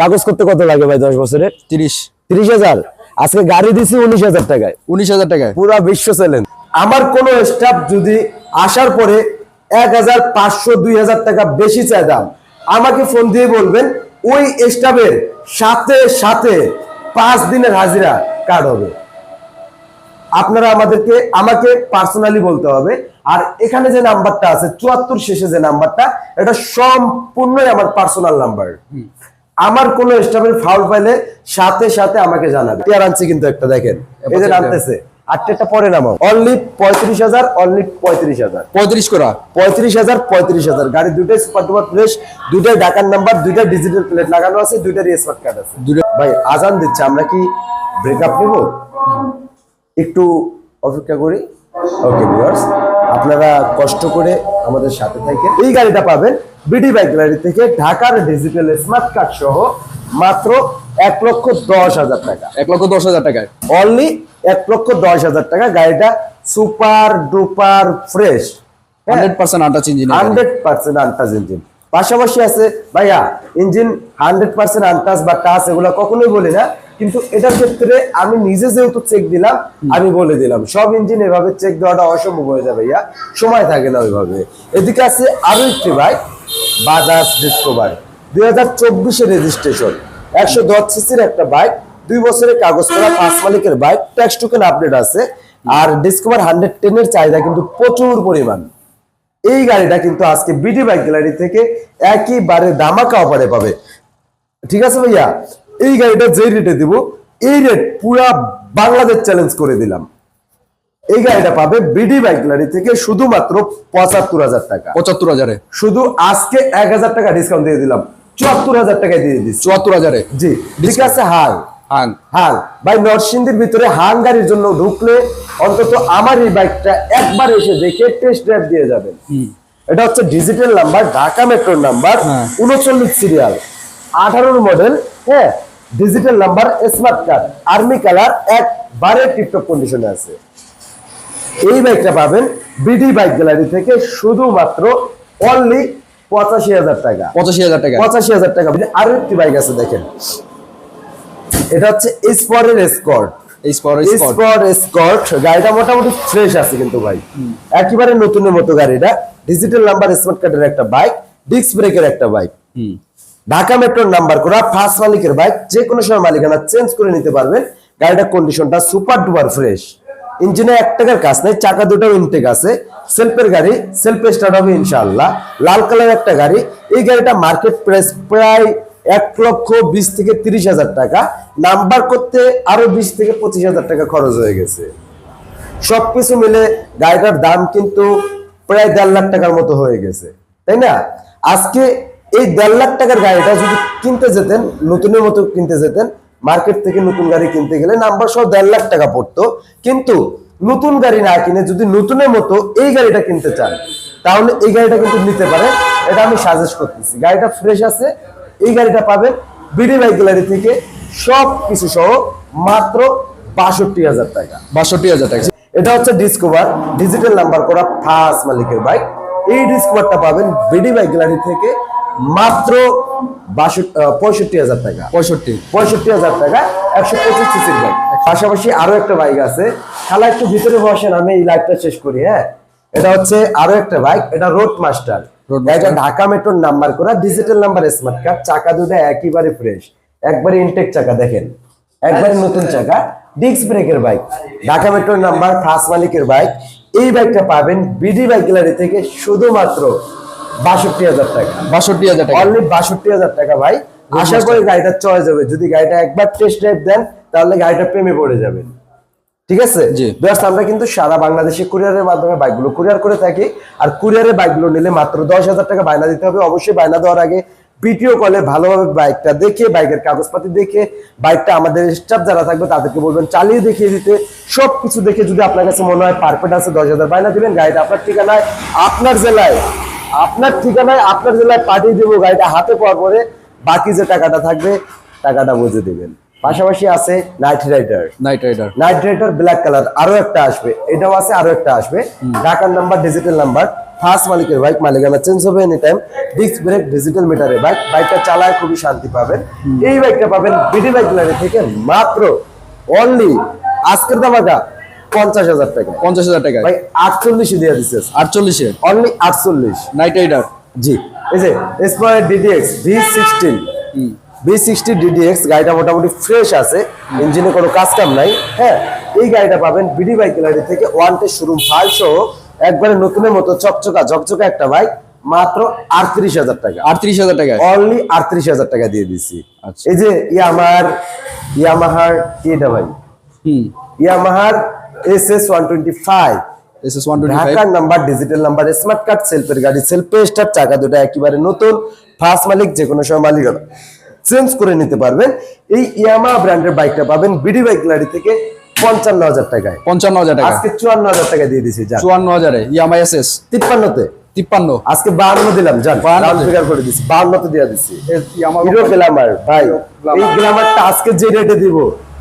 কাগজ করতে কত লাগে ভাই দশ বছরের তিরিশ। তিরিশ হাজার? আজকে গাড়ি দিছি উনিশ হাজার টাকায়। উনিশ হাজার টাকায়। পুরা বিশ্ব চ্যালেঞ্জ আমার কোন স্টাফ যদি আসার পরে এক হাজার পাঁচশো দুই হাজার টাকা বেশি চায় দাম আমাকে ফোন দিয়ে বলবেন ওই স্টাফের সাথে সাথে পাঁচ দিনের হাজিরা কার্ড হবে। আপনারা আমাদেরকে আমাকে পার্সোনালি বলতে হবে। আর এখানে যে নাম্বারটা আছে চুয়াত্তর শেষে যে নাম্বারটা এটা সম্পূর্ণই আমার পার্সোনাল নাম্বার আমার কোন স্টাফের ফাউল পাইলে সাথে সাথে আমাকে জানাবে। টিয়ার আনছি কিন্তু একটা দেখেন। এই যে নামতেছে। আটটা পরে নামাও। অনলি পঁয়ত্রিশ হাজার অনলি পঁয়ত্রিশ হাজার। পঁয়ত্রিশ করা। পঁয়ত্রিশ হাজার পঁয়ত্রিশ হাজার। গাড়ি দুটাই সুপার ডুপার ফ্রেশ দুটাই ঢাকার নাম্বার দুইটা ডিজিটাল প্লেট লাগানো আছে দুইটারই স্মার্ট কার্ড আছে। দুটো ভাই আজান দিচ্ছে আমরা কি ব্রেকআপ নেব? একটু অপেক্ষা করি। ওকে ভিউয়ার্স আপনারা কষ্ট করে আমাদের সাথে থাকেন। এই গাড়িটা পাবেন বিডি বাইক গ্যালারি থেকে ঢাকার ডিজিটাল স্মার্ট কার্ড সহ মাত্র এক লক্ষ দশ হাজার টাকা। এক লক্ষ দশ হাজার টাকায়। অনলি এক লক্ষ দশ হাজার টাকা। গাড়িটা super duper fresh hundred percent attach engine hundred percent untouch engine পাশাপাশি আছে ভাইয়া ইঞ্জিন হান্ড্রেড পার্সেন্ট আনটাচ বা টাচ এগুলো কখনোই বলি না। কিন্তু এটার ক্ষেত্রে আমি নিজে যেহেতু চেক দিলাম আমি বলে দিলাম সব ইঞ্জিন এভাবে চেক দেওয়াটা অসম্ভব হয়ে যাবে ভাইয়া সময় থাকে না ওইভাবে। এদিকে আছে আরও একটি বাইক বাজাজ ডিসকভার দুই হাজার চব্বিশে রেজিস্ট্রেশন একশো দশ সিসির একটা বাইক দুই বছরের কাগজ করা পাঁচ মালিকের বাইক ট্যাক্স টোকেন আপডেট আছে। আর ডিসকভার হান্ড্রেড টেনের চাহিদা কিন্তু প্রচুর পরিমাণ। এই গাড়িটা কিন্তু আজকে বিডি বাইক গ্যালারি থেকে একইবারে দামাকা অফারে পাবে। ঠিক আছে ভাইয়া? এই গাড়িটা যে রেটে দিব এই রেট পুরা বাংলাদেশ চ্যালেঞ্জ করে দিলাম। এই গাড়িটা পাবে বিডি বাইক গ্যালারি থেকে শুধুমাত্র পঁচাত্তর হাজার টাকা। পঁচাত্তর হাজারে? শুধু আজকে এক হাজার টাকা ডিসকাউন্ট দিয়ে দিলাম। চুয়াত্তর হাজার টাকায় দিয়ে দিচ্ছি। চুয়াত্তর হাজারে? জি ঠিক আছে হাল। হাং হাল। ভাই নরসিংদীর ভিতরে হাং গাড়ির জন্য ঢুকলে অন্তত আমার এই বাইকটা একবার এসে দেখে টেস্ট ড্রাইভ দিয়ে যাবেন। এটা হচ্ছে ডিজিটাল নাম্বার ঢাকা মেট্রোর নাম্বার হ্যাঁ। উনচল্লিশ সিরিয়াল আঠারোর মডেল হ্যাঁ? Digital number smart card army colour একবারে টিপটপ কন্ডিশনে আছে। এই বাইকটা পাবেন বিডি বাইক গ্যালারি থেকে শুধুমাত্র অনলি পঁচাশি হাজার টাকা। পঁচাশি হাজার টাকা। পঁচাশি হাজার টাকা। আরও একটি বাইক আছে দেখেন। এটা হচ্ছে স্পরের স্কট গাড়িটা মোটামুটি ফ্রেশ আছে কিন্তু ভাই। একেবারে নতুনের মতো গাড়িটা। ডিজিটাল নাম্বার স্মার্ট কার্ডের একটা বাইক ডিস্ক ব্রেকের একটা বাইক ঢাকা মেট্রোর নাম্বার করা ফার্স্ট মালিকের বাইক যে কোনো সময় মালিকানা চেঞ্জ করে নিতে পারবেন। গাড়িটার কন্ডিশনটা সুপার ডুপার ফ্রেশ ইঞ্জিনে এক টাকার কাজ নেই, চাকা দুটাও ইনটেক আছে। সেলফের গাড়ি সেলফ স্টার্ট হবে ইনশাল্লাহ লাল কালার একটা গাড়ি। এই গাড়িটা মার্কেট প্রাইস প্রায় এক লক্ষ বিশ থেকে তিরিশ হাজার টাকা। নাম্বার করতে আরও বিশ থেকে পঁচিশ হাজার টাকা খরচ হয়ে গেছে। সবকিছু মিলে গাড়িটার দাম কিন্তু প্রায় দেড় লাখ টাকার মতো হয়ে গেছে। তাই না? আজকে এই দেড় লাখ টাকার গাড়িটা যদি কিনতে যেতেন নতুনের মতো কিনতে যেতেন মার্কেট থেকে নতুন গাড়ি কিনতে গেলে নাম্বার সহ দেড় লাখ টাকা পড়তো। কিন্তু নতুন গাড়ি না কিনে যদি নতুনের মতো এই গাড়িটা কিনতে চান তাহলে এই গাড়িটা কিন্তু নিতে পারে এটা আমি সাজেস্ট করতেছি। গাড়িটা ফ্রেশ আছে এই গাড়িটা পাবেন বিডি বাইক গ্যালারি থেকে সব কিছু সহ মাত্র বাষট্টি হাজার টাকা। বাষট্টি হাজার টাকা। এটা হচ্ছে ডিসকভার ডিজিটাল নাম্বার করা ফার্স্ট মালিকের বাইক এই ডিসকভারটা পাবেন বিডি বাইক গ্যালারি থেকে মাত্র পঁয়ষট্টি হাজার টাকা। পঁয়ষট্টি। পঁয়ষট্টি হাজার টাকা একশো পঁচিশ সিসির বাইক পাশাপাশি আরও একটা বাইক আছে। খালা একটু ভিতরে বসেন আমি এই লাইভটা শেষ করি হ্যাঁ? এটা হচ্ছে আরও একটা বাইক এটা রোড মাস্টার এটা ঢাকা মেট্রোর নাম্বার করা ডিজিটাল নাম্বার স্মার্ট কার্ড চাকা দুটো একেবারে ফ্রেশ একবারে ইনটেক চাকা দেখেন। একবারে নতুন চাকা। ডিস্ক ব্রেকের বাইক ঢাকা মেট্রোর নাম্বার ফার্স্ট মালিকের বাইক এই বাইকটা পাবেন বিডি বাইক গ্যালারি থেকে শুধুমাত্র বাষট্টি হাজার টাকা। বাষট্টি হাজার টাকা। অনলি বাষট্টি হাজার টাকা ভাই। আশা করি গাড়িটা চয়েস হবে যদি গাড়িটা একবার টেস্ট ড্রাইভ দেন তাহলে গাড়িটা প্রেমে পড়ে যাবেন ঠিক আছে। Just আমরা কিন্তু সারা বাংলাদেশে কুরিয়ারের মাধ্যমে বাইকগুলো কুরিয়ার করে থাকি। আর কুরিয়ারে বাইকগুলো নিলে মাত্র দশ হাজার টাকা বায়না দিতে হবে। অবশ্যই বায়না দেওয়ার আগে ভিডিও কলে ভালোভাবে বাইকটা দেখে বাইকের কাগজপাতি দেখে বাইকটা আমাদের স্টাফ যারা থাকবে তাদেরকে বলবেন চালিয়ে দেখিয়ে দিতে। সব কিছু দেখে যদি আপনার কাছে মনে হয় পারফেক্ট আছে দশ হাজার বায়না দিবেন গাড়িটা আপনার ঠিকানায় আপনার জেলায় আপনার ঠিকানায় আপনার জেলায় পাঠিয়ে দেবো গাড়িটা হাতে পাওয়ার পরে বাকি যে টাকাটা থাকবে টাকাটা বুঝে দেবেন। পাশাপাশি আছে night rider night rider night rider black colour আরও একটা আসবে। এটাও আছে আরও একটা আসবে। ঢাকার নাম্বার ডিজিটাল নাম্বার ফার্স্ট মালিকের বাইক মালিকানা চেঞ্জ হবে any time disc brake digital মিটারের বাইক বাইকটা চালায় খুবই শান্তি পাবেন। এই বাইকটা পাবেন বিডি বাইক থেকে মাত্র অনলি আজকের দামাকা পঞ্চাশ হাজার টাকা। পঞ্চাশ হাজার টাকায়। ভাই আটচল্লিশে দিয়ে দিচ্ছে আটচল্লিশে? অনলি আটচল্লিশ। নাইট রাইডার জি। এই যে Aspire DDX V sixteen V sixty DDX গাড়িটা মোটামুটি ফ্রেশ আছে। ইঞ্জিনে কোনো কাজ কাম নাই। হ্যাঁ এই গাড়িটা পাবেন বিডি বাইক গ্যালারি থেকে ওয়ান টে শোরুম ফাইল সহ। একবারে নতুনের মতো চকচকা ঝকচকা একটা বাইক মাত্র আটত্রিশ হাজার টাকা। আটত্রিশ হাজার টাকায়? অনলি আটত্রিশ হাজার টাকা দিয়ে দিচ্ছি আচ্ছা। এই যে ইয়ামাহার ইয়ামাহার কি এটা ভাই? ইয়ামাহার S S one twenty five S S one twenty five ঢাকার number digital number smart card সেলফের গাড়ি সেলফে স্টার চাকা দুটো একেবারে নতুন ফার্স্ট মালিক যে কোনো সময় মালিকানা চেঞ্জ করে নিতে পারবেন। এই ইয়ামা ব্র্যান্ডের বাইকটা পাবেন বিডি বাইক গাড়ি থেকে পঞ্চান্ন হাজার টাকায়। পঞ্চান্ন হাজার টাকা। আজকে চুয়ান্ন হাজার টাকা দিয়ে চুয়ান্ন হাজারে ইয়ামাই এস এস তিপ্পান্নতে? তিপ্পান্ন। আজকে বাহান্ন দিলাম যান। ফিগার করে বাহান্নতে দিয়ে ভাই। এই আজকে যে রেটে দিব?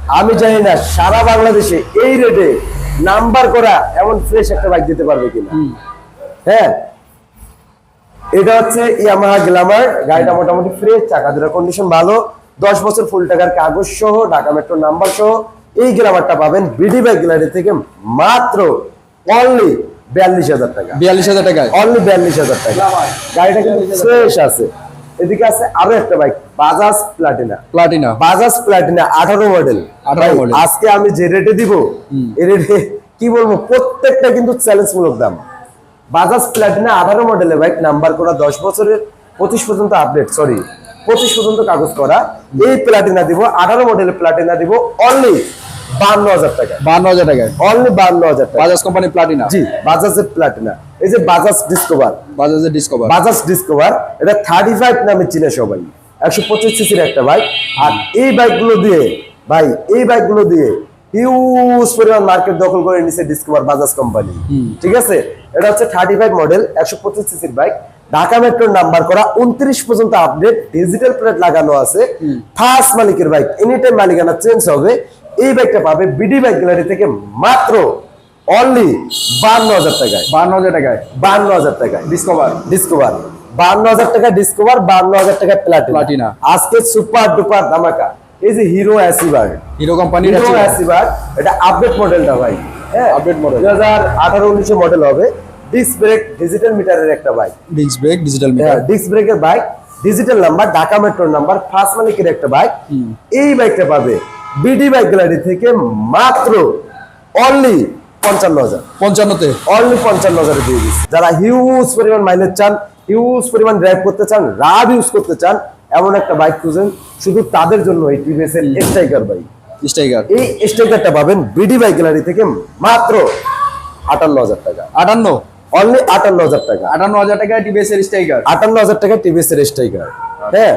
আমি জানি না সারা বাংলাদেশে এই রেটে নাম্বার করা এমন ফ্রেশ একটা বাইক দিতে পারবে কিনা। হ্যাঁ? এটা হচ্ছে ইয়ামাহা গ্ল্যামার গাড়িটা মোটামুটি ফ্রেশ চাকা দুটার কন্ডিশন ভালো দশ বছর ফুল টাকার কাগজ সহ ঢাকা মেট্রো নাম্বার সহ এই গ্ল্যামারটা পাবেন বিডি বাইক গ্যালারি থেকে মাত্র অনলি বিয়াল্লিশ হাজার টাকা। বিয়াল্লিশ হাজার টাকা অনলি বিয়াল্লিশ হাজার টাকা। গাড়িটা কিন্তু ফ্রেশ আছে। এদিকে আছে আরও একটা bike Bajaj Platina Platina Bajaj Platina আঠারো মডেল 18 model। আজকে আমি যে রেটে দিব এই রেটে কি বলব প্রত্যেকটা কিন্তু চ্যালেঞ্জ মূলক দাম। বাজাজ প্লাটিনা আঠারো মডেলের বাইক নাম্বার করা দশ বছরের পঁচিশ পর্যন্ত আপডেট সরি পঁচিশ পর্যন্ত কাগজ করা। এই প্লাটিনা দিব আঠারো মডেলের প্লাটিনা দিব অনলি বান্ন হাজার টাকা। বান্ন হাজার টাকায় অনলি বান্ন হাজার টাকা। বাজাজ কোম্পানি প্লাটিনা জি বাজাজের প্লাটিনা এই যে বাজাজ ডিসকভার বাজাজের ডিসকভার বাজাজ ডিসকভার এটা থার্টি ফাইভ নামে চিনে সবাই। একশো পঁচিশ সিসির একটা বাইক আর এই বাইকগুলো দিয়ে ভাই এই বাইকগুলো দিয়ে হিউজ পরিমাণ মার্কেট দখল করে নিছে ডিসকভার বাজাজ কোম্পানি ঠিক আছে? এটা হচ্ছে থার্টি ফাইভ মডেল একশো পঁচিশ সিসির বাইক ঢাকা মেট্রোর নাম্বার করা উনত্রিশ পর্যন্ত আপডেট ডিজিটাল প্লেট লাগানো আছে। ফার্স্ট মালিকের বাইক এনি টাইম মালিকানা চেঞ্জ হবে এই বাইকটা পাবে বিডি বাইক গ্যালারি থেকে মাত্র অনলি বান্ন হাজার টাকায়। বান্ন হাজার টাকায়। বান্ন হাজার টাকায়। ডিসকভার ডিসকভার বান্ন হাজার টাকা ডিসকভার বান্ন হাজার টাকা প্লাটিনা আজকে সুপার ডুপার ধামাকা। এই যে হিরো অ্যাসিভার হিরো কোম্পানির হিরো অ্যাসিভার এটা আপডেট মডেলটা ভাই। হ্যাঁ আপডেট মডেল দুই হাজার আঠারো উনিশে মডেল হবে। ডিস্ক ব্রেক ডিজিটাল মিটারের একটা bike disc brake digital meter disc ব্রেকের বাইক ডিজিটাল নাম্বার ঢাকা মেট্রোর নাম্বার ফার্স্ট মালিকের একটা বাইক এই বাইকটা পাবে বিডি বাইক গ্যালারি থেকে মাত্র অনলি পঞ্চান্ন হাজার পঞ্চান্নতে? অনলি পঞ্চান্ন হাজারে দিয়ে দিচ্ছি। যারা হিউজ পরিমাণ মাইলেজ চান হিউজ পরিমাণ ড্রাইভ করতে চান রাব ইউজ করতে চান এমন একটা বাইক খুঁজেন শুধু তাদের জন্য এই টিভিএস এর স্ট্রাইকার বাইক স্টাইগার এই স্ট্রাইকারটা পাবেন বিডি বাইক গ্যালারি থেকে মাত্র আটান্ন হাজার টাকা। আটান্ন? অনলি আটান্ন হাজার টাকা। আটান্ন হাজার টাকায় টিভিএস এর স্ট্রাইকার আটান্ন হাজার টাকা টিভিএস এর স্ট্রাইকার হ্যাঁ?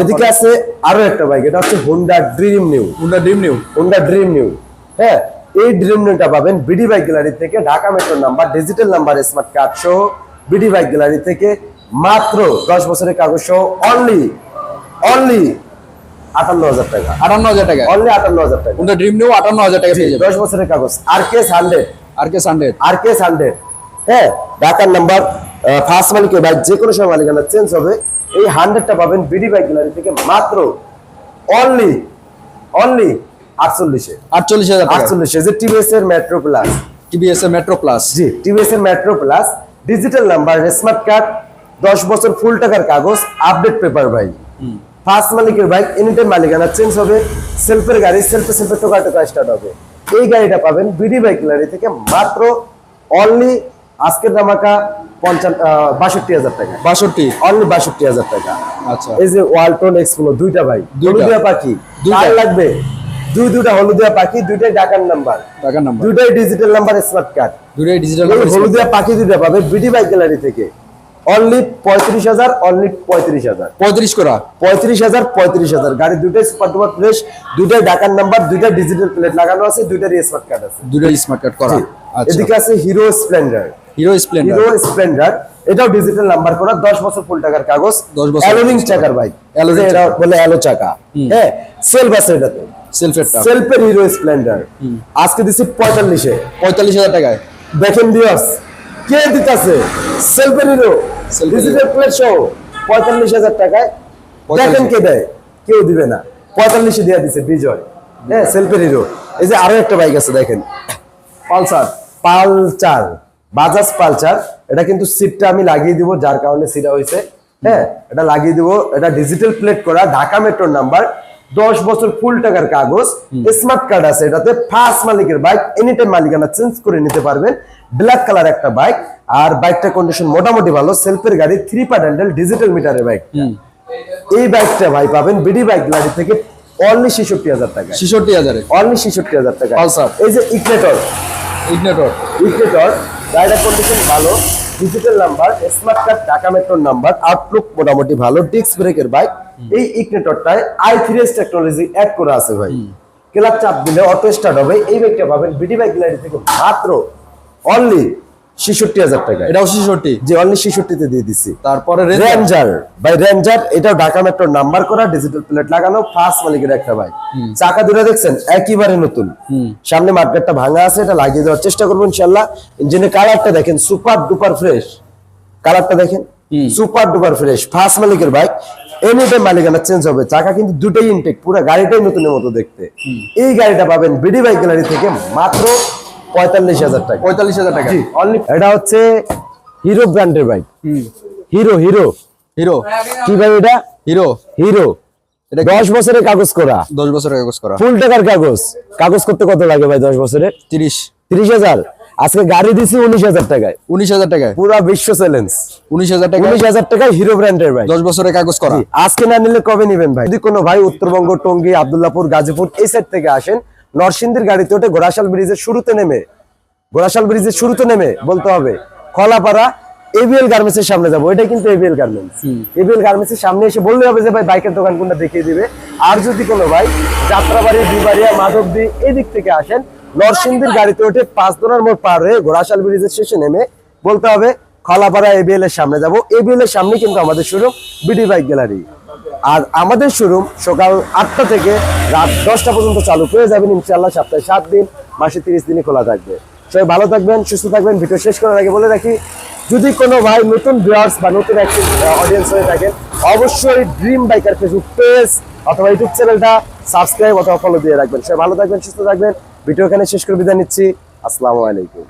এদিকে আছে আরও একটা বাইক এটা হচ্ছে Honda Dream new Honda Dream new Honda Dream new হ্যাঁ এই ড্রিম নিউটা পাবেন বিডি বাইক গ্যালারি থেকে ঢাকা মেট্রোর number digital number smart card সহ বিডি বাইক গ্যালারি থেকে মাত্র দশ বছরের কাগজ সহ অনলি অনলি আটান্ন হাজার টাকা। আটান্ন হাজার টাকায় অনলি আটান্ন হাজার টাকা। হুন্ডা ড্রিম নিউ আটান্ন হাজার টাকা পেয়ে যাবে দশ বছরের কাগজ R KS hundred R K সানডেড R KS hundred হ্যাঁ ঢাকার নাম্বার ফার্স্ট মালিকের বাইক যে কোনো সময় মালিকানা চেঞ্জ হবে। এই হান্ড্রেডটা পাবেন বিডি বাইক গ্যালারি থেকে মাত্র অনলি অনলি আটচল্লিশে। আটচল্লিশ হাজার আটচল্লিশে যে টিভিএস এর মেট্রো প্লাস টিভিএস এর মেট্রো প্লাস জি টিভিএস এর Metro plus digital number smart card দশ বছর ফুল টাকার কাগজ আপডেট পেপার ভাই। ফার্স্ট মালিকের বাইক এনি টাইম মালিকানা চেঞ্জ হবে সেলফের গাড়ি সেলফে সেলফে টোকা টোকা স্টার্ট হবে। এই গাড়িটা পাবেন বিডি বাইক গ্যালারি থেকে মাত্র অনলি আজকের দামাকা বাষট্টি হাজার টাকা। বাষট্টি? অনলি বাষট্টি হাজার টাকা। আচ্ছা। এই যে ওয়ালটন এক্সপ্লো দুইটা ভাই। হলুদিয়া পাখি। দুইটা। লাগবে? দুই হলুদিয়া পাখি দুইটাই নাম্বার দুইটাই ডিজিটাল নাম্বার স্মার্ট কার্ড দুটোই ডিজিটাল হলুদিয়া পাখি দুইটা পাবে বিডি বাইক গ্যালারি থেকে। অনলি পঁয়ত্রিশ হাজার অনলি পঁয়ত্রিশ হাজার। পঁয়ত্রিশ করা? পঁয়ত্রিশ হাজার পঁয়ত্রিশ হাজার। গাড়ি দুইটাই সুপার ডুপার ফ্রেশ দুইটাই ডাকার নাম্বার দুইটা ডিজিটাল প্লেট লাগানো আছে দুইটারই স্মার্ট কার্ড আছে। স্মার্ট কার্ড করা। আচ্ছা। এদিকে আছে Hero Splendor Hero Splendor. Hero Splendor এটাও ডিজিটাল নাম্বার করা দশ বছর ফুল টাকার কাগজ 10 বছর অ্যালোরিং চাকার বাইক Alloy এটা বলে অ্যালো চাকা। হ্যাঁ সেলফ আছে এটাতে সেলফেরটা সেলফের হিরো স্প্লেন্ডার। আজকে দিচ্ছি পঁয়তাল্লিশে। পঁয়তাল্লিশ হাজার টাকায়। দেখেন দিয়াস কে দিতেছে? সেলফের হিরো। ডিজিটাল প্লেট পঁয়তাল্লিশ হাজার টাকায়। দেখেন কে দেয়? কেউ দিবে না। পঁয়তাল্লিশে দিয়ে দিছে বিজয়। হ্যাঁ সেলফের হিরো। এই যে আরও একটা বাইক আছে দেখেন। পালসার। পালচার বাজাজ পালচার এটা কিন্তু সিটটা আমি লাগিয়ে দিব যার কারণে সিটা হয়েছে হ্যাঁ এটা লাগিয়ে দিব এটা ডিজিটাল প্লেট করা ঢাকা মেট্রোর নাম্বার দশ বছর ফুল টাকার কাগজ স্মার্ট কার্ড আছে এটাতে ফার্স্ট মালিকের বাইক এনি টাইম মালিকানা চেঞ্জ করে নিতে পারবেন। ব্ল্যাক কালার একটা বাইক আর বাইকটা কন্ডিশন মোটামুটি ভালো সেলফের গাড়ি থ্রি পার্ট হ্যান্ডেল ডিজিটাল মিটারের বাইক এই বাইকটা ভাই পাবেন বিডি বাইক গাড়ি থেকে অনলি ছেষট্টি হাজার টাকা ছেষট্টি হাজারে। অনলি ছেষট্টি হাজার টাকা। এই যে ইকুয়েটর ইগনেটর ইকুয়েটর গাড়িটার কন্ডিশন ভালো digital number smart card Dhaka মেট্রোর নাম্বার আউটলুক মোটামুটি ভালো ডিস্ক ব্রেকের বাইক এই ইগনেটরটায় I three S technology add করা আছে ভাই। ক্লাব চাপ দিলে অটো স্টার্ট হবে। এই বাইকটা পাবেন বিডি বাইক গ্যালারি থেকে মাত্র অনলি ছেষট্টি হাজার টাকা এটাও ছেষট্টি? যে অনলি ছেষট্টিতে দিয়ে দিচ্ছি তারপরে রেঞ্জার? রেঞ্জার রেঞ্জার এটাও ঢাকা মেট্রো নাম্বার করা ডিজিটাল প্লেট লাগানো ফার্স্ট মালিকের একটা বাইক চাকা দুটো দেখছেন? একেবারে নতুন। সামনে মার্কেটটা ভাঙা আছে এটা লাগিয়ে দেওয়ার চেষ্টা করব ইনশাল্লাহ ইঞ্জিনের কালারটা দেখেন সুপার ডুপার ফ্রেশ কালারটা দেখেন? সুপার ডুপার ফ্রেশ ফার্স্ট মালিকের বাইক এনি টাইম মালিকানা চেঞ্জ হবে। চাকা কিন্তু দুটোই ইনটেক পুরো গাড়িটাই নতুনের মতো দেখতে। এই গাড়িটা পাবেন বিডি বাইক গ্যালারি থেকে মাত্র পঁয়তাল্লিশ হাজার টাকা। পঁয়তাল্লিশ হাজার টাকা। এটা হচ্ছে হিরো ব্র্যান্ডের বাইক। Hero hero. হিরো। কি ভাই এটা? হিরো। হিরো। দশ বছরের কাগজ করা। দশ বছর কাগজ করা। ফুল টাকার কাগজ। কাগজ করতে কত লাগে ভাই দশ বছরের তিরিশ। তিরিশ হাজার। আজকে গাড়ি দিছি উনিশ হাজার টাকায়। উনিশ হাজার টাকায়। পুরা বিশ্ব চ্যালেঞ্জ। উনিশ হাজার টাকা উনিশ হাজার টাকায় হিরো ব্র্যান্ডের বাইক। দশ বছরের কাগজ করা। আজকে না নিলে কবে নিবেন ভাই? যদি কোনো ভাই উত্তরবঙ্গ টঙ্গী আবদুল্লাপুর গাজীপুর এই সাইড থেকে আসেন নরসিংদীর গাড়িতে ওঠে গোড়াশাল ব্রিজের শুরুতে নেমে গোড়াশাল ব্রিজের শুরুতে নেমে বলতে হবে খলাপাড়া এবিএল গার্মেন্টস এর সামনে যাব। এটা কিন্তু এবিএল গার্মেন্টস এবিএল গার্মেন্টস এর সামনে এসে বললে হবে যে ভাই বাইকের দোকান কোনটা দেখিয়ে দিবে? আর যদি কোনো ভাই যাত্রাবাড়ি বিবাড়িয়া মাধবদী এই দিক থেকে আসেন নরসিংদীর গাড়িতে ওঠে পাঁচ দোনার মোড় পার হয়ে ঘোড়াশাল ব্রিজের শেষে নেমে বলতে হবে খলাপাড়া এবিএল এর সামনে যাব। এবিএল এর সামনে কিন্তু আমাদের শোরুম বিডি বাইক গ্যালারি আর আমাদের শোরুম সকাল আটটা থেকে রাত দশটা পর্যন্ত চালু। পেয়ে যাবেন ইনশাল্লাহ সপ্তাহে সাত দিন, মাসে তিরিশ দিনই খোলা থাকবে। সবাই ভালো থাকবেন, সুস্থ থাকবেন। ভিডিও শেষ করার আগে বলে রাখি, যদি কোনো ভাই নতুন ভিউয়ার্স বা নতুন একটি অডিয়েন্স হয়ে থাকেন, অবশ্যই ড্রিম বাইকার ফেসবুক পেজ অথবা ইউটিউব চ্যানেলটা সাবস্ক্রাইব অথবা ফলো দিয়ে রাখবেন। সবাই ভালো থাকবেন, সুস্থ থাকবেন। ভিডিও এখানে শেষ করে বিদায় নিচ্ছি। আসসালামু আলাইকুম।